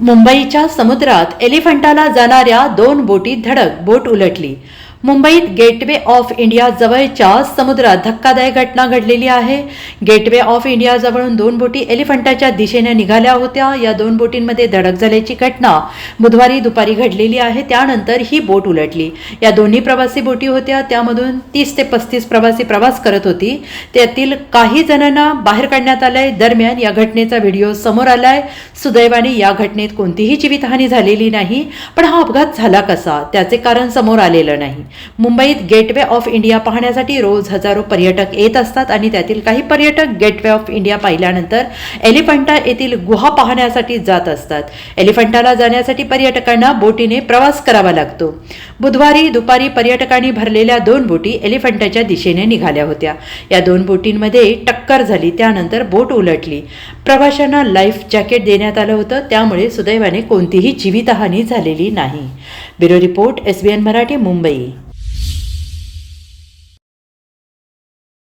मुंबईच्या समुद्रात एलिफंटाला जाणाऱ्या दोन बोटी धडक बोट उलटली. मुंबईत गेटवे ऑफ इंडिया जवळच्या समुद्रात धक्कादायक घटना घडलेली आहे. गेटवे ऑफ इंडिया जवळून दोन बोटी एलिफंटाच्या दिशेने निघाल्या होत्या. या दोन बोटींमध्ये धडक झाल्याची घटना बुधवारी दुपारी घडलेली आहे. त्यानंतर ही बोट उलटली. या दोन्ही प्रवासी बोटी होत्या. त्यामधून तीस ते पस्तीस प्रवासी प्रवास करत होती. त्यातील काही जणांना बाहेर काढण्यात आलंय. दरम्यान या घटनेचा व्हिडिओ समोर आलाय. सुदैवाने या घटनेत कोणतीही जीवितहानी झालेली नाही. पण हा अपघात झाला कसा? त्याचे कारण समोर आलेलं नाही. मुंबईत गेटवे ऑफ इंडिया पाहण्यासाठी रोज हजारो पर्यटक येत असतात आणि त्यातील काही पर्यटक गेटवे ऑफ इंडिया पाहिल्यानंतर एलिफंटा येथील गुहा पाहण्यासाठी जात असतात. एलिफंटाला जाण्यासाठी पर्यटकांना बोटीने प्रवास करावा लागतो. बुधवारी दुपारी पर्यटकांनी भरलेल्या दोन बोटी एलिफंटाच्या दिशेने निघाल्या होत्या. या दोन बोटींमध्ये टक्कर झाली त्यानंतर बोट उलटली. प्रवाशांना लाईफ जॅकेट देण्यात आलं होतं त्यामुळे सुदैवाने कोणतीही जीवितहानी झालेली नाही. Bureau report S B N Marathi Mumbai.